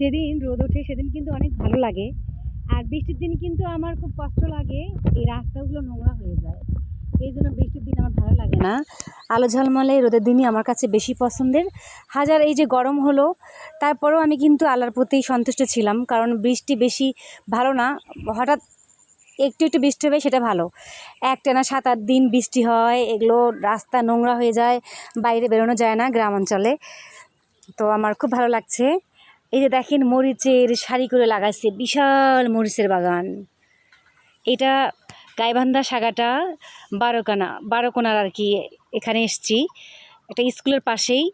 যেদিন রোদ ওঠে সেদিন কিন্তু অনেক ভালো লাগে। আর বৃষ্টির দিন কিন্তু আমার খুব কষ্ট লাগে, এই রাস্তাগুলো নোংরা হয়ে যায়। এই জন্য বৃষ্টির দিন আমার ভালো লাগে না। আলো ঝলমলে রোদের দিনই আমার কাছে বেশি পছন্দের। হাজার এই যে গরম হলো, তারপরেও আমি কিন্তু আল্লাহর প্রতি সন্তুষ্ট ছিলাম, কারণ বৃষ্টি বেশি ভালো না। হঠাৎ একটু একটু বৃষ্টি হবে সেটা ভালো। একটানা সাত আট দিন বৃষ্টি হয়, এগুলো রাস্তা নোংরা হয়ে যায়, বাইরে বেরোনো যায় না গ্রাম অঞ্চলে। তো আমার খুব ভালো লাগছে। এই যে দেখেন মরিচের শাড়ি করে লাগাইছে, বিশাল মরিচের বাগান। এটা গাইবান্ধা সাগাটা বারোকানা, বারোকোনার আর কি এখানে এসছি। এটা স্কুলের পাশেই।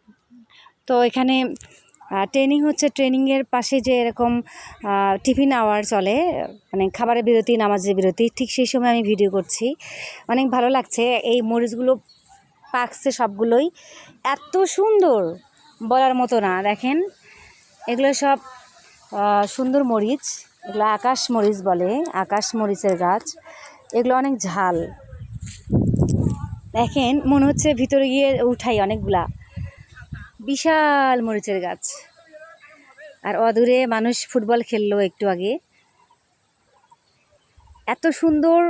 তো এখানে ট্রেনিং হচ্ছে ট্রেনিংয়ের পাশে যে এরকম টিফিন আওয়ার চলে মানে খাবারের বিরতি, নামাজের বিরতি, ঠিক সেই সময় আমি ভিডিও করছি। অনেক ভালো লাগছে, এই মরিচগুলো পাকছে সবগুলোই। এত সুন্দর বলার মতো না, দেখেন। এগুলো সব সুন্দর মরিচ, এগুলো আকাশ মরিচ বলে, আকাশ মরিচের গাছ। এগুলো অনেক ঝাল। দেখেন, মনে হচ্ছে ভিতরে গিয়ে উঠাই অনেকগুলা। বিশাল মরিচের গাছ। আর অদূরে মানুষ ফুটবল খেললো একটু আগে। এত সুন্দর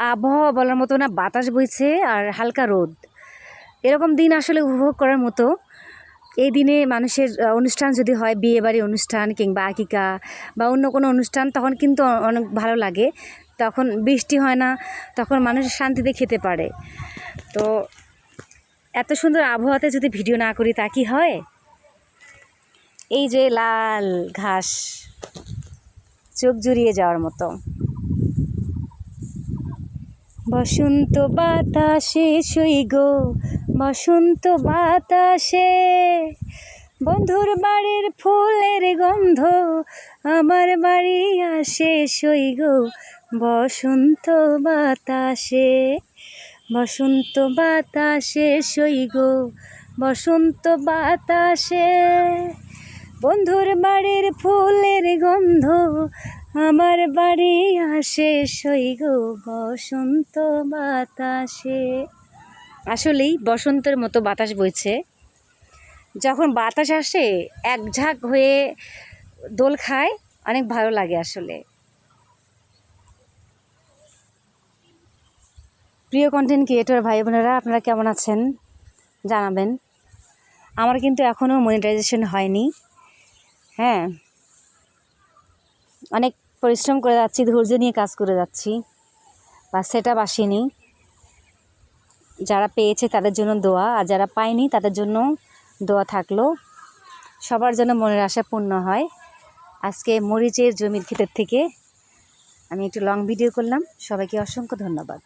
আবহাওয়া বলার মতো না, বাতাস বইছে আর হালকা রোদ। এরকম দিন আসলে উপভোগ করার মতো এই দিনে মানুষের অনুষ্ঠান যদি হয়, বিয়ে বাড়ি অনুষ্ঠান কিংবা আকিকা বা অন্য কোনো অনুষ্ঠান, তখন কিন্তু অনেক ভালো লাগে। তখন বৃষ্টি হয় না, তখন মানুষ শান্তিতে খেতে পারে। তো এত সুন্দর আবহাওয়াতে যদি ভিডিও না করি, তা কি হয়? এই যে লাল ঘাস, চোখ জুড়িয়ে যাওয়ার মতো। বসন্ত বাতাসে সই গো, বসন্ত বাতাসে। বন্ধুর বাড়ির ফুলের গন্ধ, আমার বাড়ি আসে সই গো, বসন্ত বাতাসে। বসন্ত বাতাসে সই গো, বসন্ত বাতাসে। বন্ধুর বাড়ির ফুলের গন্ধ আমার বাড়ি আসে সই গো বসন্ত বাতাসে। আসলেই বসন্তের মতো বাতাস বইছে। যখন বাতাস আসে, এক ঝাঁক হয়ে দোল খায়, অনেক ভালো লাগে আসলে। প্রিয় কন্টেন্ট ক্রিয়েটর ভাই বোনেরা, আপনারা কেমন আছেন? জানাবেন। আমার কিন্তু এখনও মনিটাইজেশন হয়নি। হ্যাঁ। অনেক পরিশ্রম করে যাচ্ছি, ধৈর্য নিয়ে কাজ করে যাচ্ছি। বা সেটা আসেনি। যারা পেয়েছে তাদের জন্য দোয়া, আর যারা পায়নি তাদের জন্য দোয়া থাকল। সবার জন্য মনের আশা পূর্ণ হয়। আজকে মরিচের জমির ক্ষেতের থেকে আমি একটু লং ভিডিও করলাম। সবাইকে অসংখ্য ধন্যবাদ।